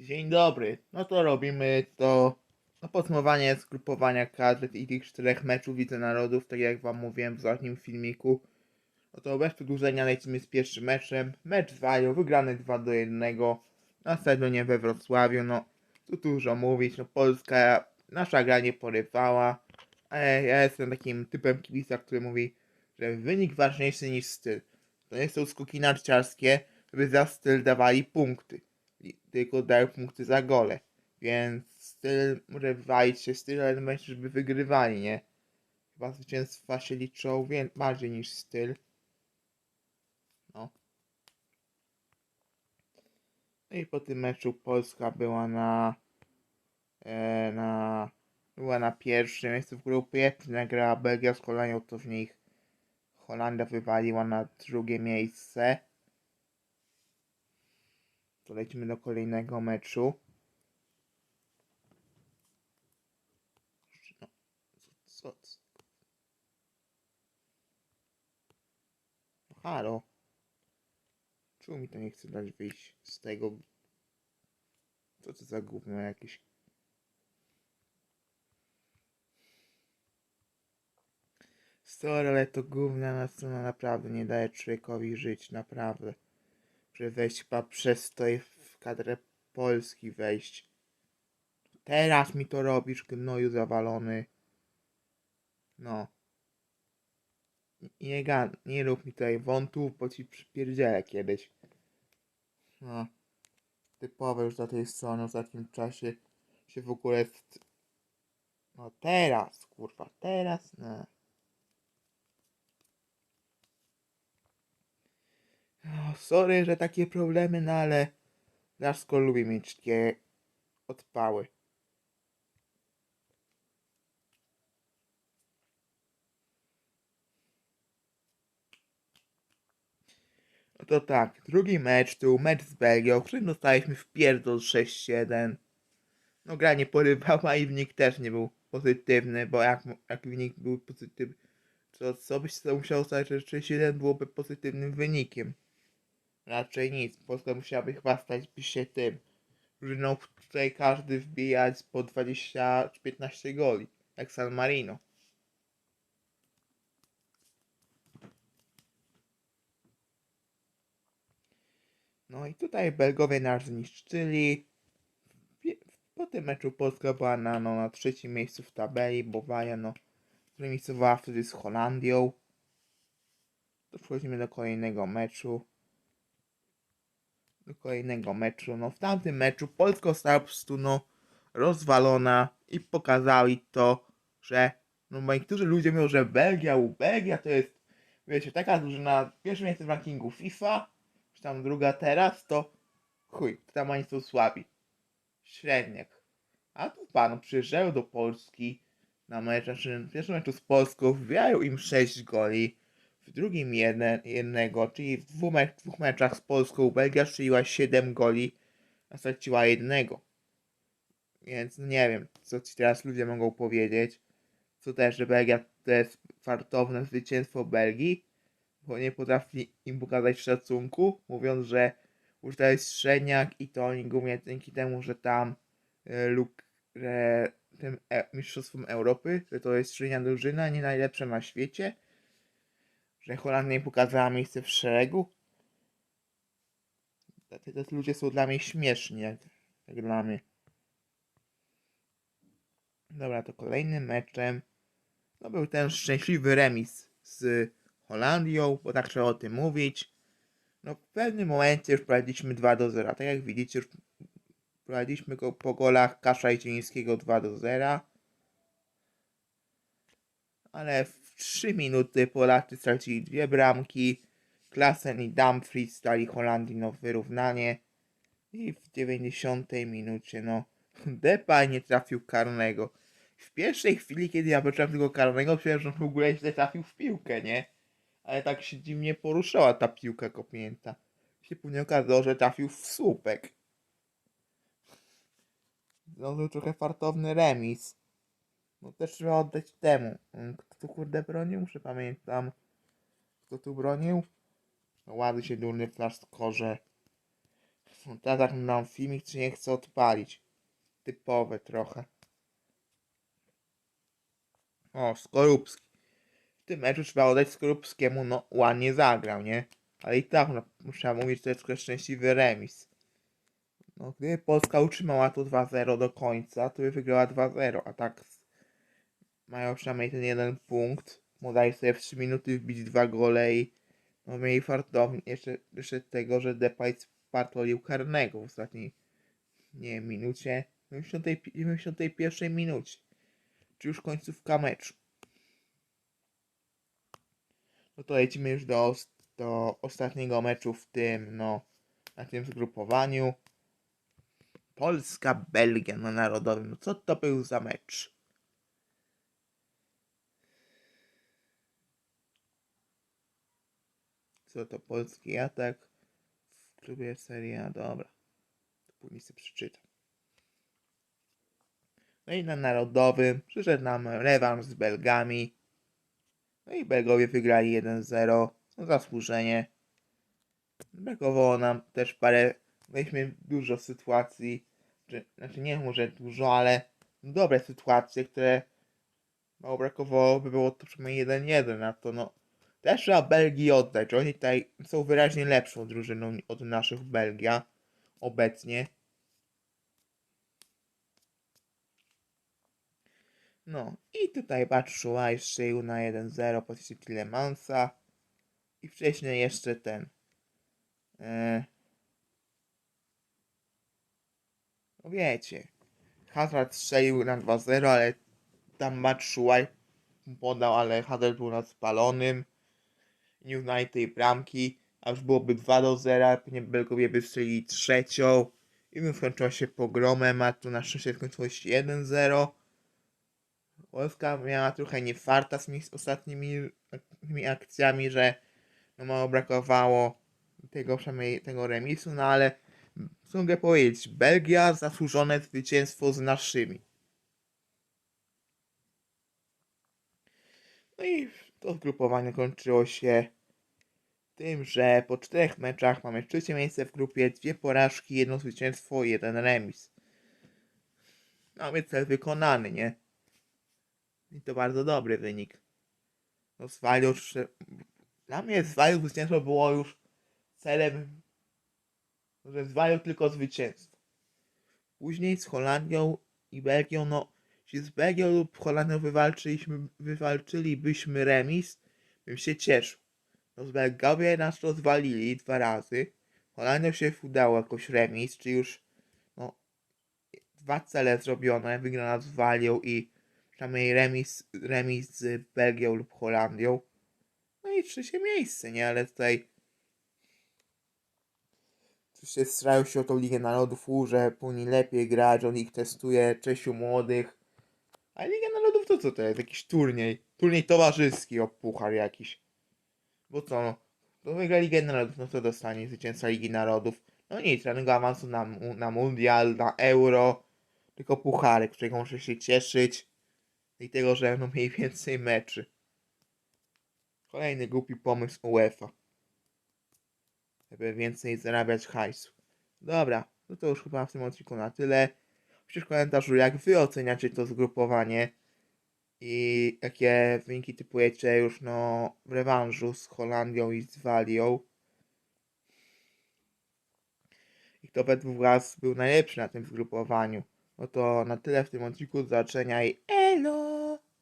Dzień dobry. No to robimy to no, podsumowanie zgrupowania kadr i tych czterech meczów Widzę Narodów, tak jak wam mówiłem w ostatnim filmiku. No to bez przedłużenia lecimy z pierwszym meczem. Mecz z Walią, wygrany 2 do 1 na stadionie we Wrocławiu. No, tu dużo mówić, no Polska, nasza gra nie porywała, ale ja jestem takim typem kibica, który mówi, że wynik ważniejszy niż styl. To nie są skoki narciarskie, żeby za styl dawali punkty tylko dają punkty za gole. Więc styl może walić się styl, ale myślę, żeby wygrywali, nie? Chyba zwycięstwa się liczą bardziej niż styl. No. No i po tym meczu Polska była na e, na była na pierwszym miejscu w grupie, nagrała Belgia z Holandią, to w nich Holandia wywaliła na drugie miejsce. To lecimy do kolejnego meczu. No, co, co? No halo. Czemu mi to nie chce dać wyjść z tego? Co to za gówno jakieś? Sorry, ale to gówniana strona naprawdę nie daje człowiekowi żyć, naprawdę. Żeby wejść chyba przez to w kadrę Polski wejść. Teraz mi to robisz, gnoju zawalony. No. Nie, nie rób mi tutaj wątów, bo ci przypierdzielę kiedyś. No. Typowe już dla tej strony w ostatnim czasie się w ogóle... No teraz, kurwa, teraz, no. O, sorry, że takie problemy, no ale Lasko lubi mieć takie odpały. No to tak, drugi mecz to mecz z Belgią, w którym dostaliśmy w pierdol 6-7. No gra nie porywała i wynik też nie był pozytywny, bo jak, jak wynik był pozytywny, to co byś to musiało stać, że 6-7 byłoby pozytywnym wynikiem. Raczej nic. Polska musiałaby chyba stać się tym. Drużyną, w której każdy wbijać po 20 czy 15 goli. Jak San Marino. No i tutaj Belgowie nas zniszczyli. Po tym meczu Polska była na, no, na trzecim miejscu w tabeli, bo Waja no, remisowała wtedy z Holandią. To przechodzimy do kolejnego meczu do kolejnego meczu. No w tamtym meczu Polska została po prostu no, rozwalona i pokazali to, że no niektórzy ludzie mówią, że Belgia, u Belgia to jest wiecie, taka drużyna pierwsze miejsce w rankingu FIFA, czy tam druga teraz, to chuj, tam oni są słabi. Średniak. A tu panu przyjeżdżają do Polski na mecz, znaczy w pierwszym meczu z Polską wbijają im 6 goli, w drugim jeden, jednego, czyli w dwóch, mecz, dwóch meczach z Polską Belgia strzeliła 7 goli, a straciła jednego. Więc no nie wiem, co ci teraz ludzie mogą powiedzieć. Co też, że Belgia to jest fartowne zwycięstwo Belgii, bo nie potrafi im pokazać szacunku, mówiąc, że już to jest Szczeniak i to oni głównie dzięki temu, że tam e, lub że tym e, mistrzostwom Europy, że to jest średnia drużyna, nie najlepsza na świecie że Holandia nie pokazała miejsce w szeregu. Tacy ludzie są dla mnie śmieszni, jak, jak dla mnie. Dobra, to kolejnym meczem no był ten szczęśliwy remis z Holandią, bo tak trzeba o tym mówić. No w pewnym momencie już prowadziliśmy 2 do 0. Tak jak widzicie, już prowadziliśmy go po golach Kasza i Cienińskiego 2 do 0 ale w 3 minuty Polacy stracili dwie bramki. Klasen i Dumfries dali Holandii no wyrównanie. I w 90 minucie no Depay nie trafił karnego. W pierwszej chwili, kiedy ja poczułem tego karnego, myślałem, że w ogóle źle trafił w piłkę, nie? Ale tak się dziwnie poruszała ta piłka kopnięta. Się później okazało, że trafił w słupek. To trochę fartowny remis. No też trzeba oddać temu. Kto kurde bronił? Muszę pamiętam. Kto tu bronił? No ładny się durny flash skorze. No, teraz tak mam filmik, czy nie chcę odpalić. Typowe trochę. O, Skorupski. W tym meczu trzeba oddać Skorupskiemu, no ładnie zagrał, nie? Ale i tak no, muszę mówić, to jest szczęśliwy remis. No, gdyby Polska utrzymała to 2-0 do końca, to by wygrała 2-0, a tak mają przynajmniej ten jeden punkt. Modali sobie w 3 minuty wbić dwa gole i no, mieli fartownie jeszcze, jeszcze tego, że Depay spartolił karnego w ostatniej nie wiem, minucie, 90, 91 minucie, czy już końcówka meczu. No to lecimy już do, do ostatniego meczu w tym, no, na tym zgrupowaniu. Polska-Belgia na Narodowym. No co to był za mecz? Co to polski atak w klubie Serie A? Dobra. To później sobie przeczytam. No i na Narodowym przyszedł nam rewanż z Belgami. No i Belgowie wygrali 1-0. No zasłużenie. Brakowało nam też parę. Mieliśmy dużo sytuacji. Czy, znaczy nie może dużo, ale dobre sytuacje, które mało brakowało, by było to przynajmniej 1-1. A to no. Też trzeba Belgii oddać. Oni tutaj są wyraźnie lepszą drużyną od naszych Belgia obecnie. No i tutaj Batshuayi strzelił na 1-0 po pozycji Tillemansa. I wcześniej jeszcze ten. E, no wiecie. Hazard strzelił na 2-0, ale tam Batshuayi podał, ale Hazard był nad spalonym. Tej bramki, a już byłoby 2 do 0, pewnie Belgowie by strzelili trzecią. I bym skończyła się pogromem, a tu na szczęście skończyło się 1-0. Polska miała trochę niefarta z tymi ostatnimi tymi akcjami, że no mało brakowało tego tego remisu, no ale co mogę powiedzieć, Belgia zasłużone zwycięstwo z naszymi. No i to zgrupowanie kończyło się tym, że po czterech meczach mamy trzecie miejsce w grupie, dwie porażki, jedno zwycięstwo, jeden remis. No więc cel wykonany, nie? I to bardzo dobry wynik. No z Walią, jeszcze- dla mnie z Walią zwycięstwo było już celem, że z Walią tylko zwycięstwo. Później z Holandią i Belgią, no jeśli z Belgią lub Holandią wywalczyliśmy, wywalczylibyśmy remis, bym się cieszył. No z Belgowie nas rozwalili dwa razy. Holandią się udało jakoś remis, czy już no, dwa cele zrobione, wygrana z Walią i przynajmniej remis, remis z Belgią lub Holandią. No i trzecie miejsce, nie? Ale tutaj oczywiście starają się o tą Ligę Narodów, że powinni lepiej grać, on ich testuje, Czesiu młodych. A Liga Narodów to co to jest? Jakiś turniej. Turniej towarzyski o puchar jakiś. Bo co, no, to wygra Ligę Narodów, no to dostanie zwycięzca Ligi Narodów. No nic, żadnego awansu na, na Mundial, na Euro. Tylko pucharek, którego muszę się cieszyć. I tego, że mieli więcej meczy. Kolejny głupi pomysł UEFA. Żeby więcej zarabiać hajsu. Dobra, no to już chyba w tym odcinku na tyle. Piszcie w komentarzu, jak wy oceniacie to zgrupowanie i jakie wyniki typujecie już no w rewanżu z Holandią i z Walią. I kto według was był najlepszy na tym zgrupowaniu. No to na tyle w tym odcinku. Do zobaczenia i elo!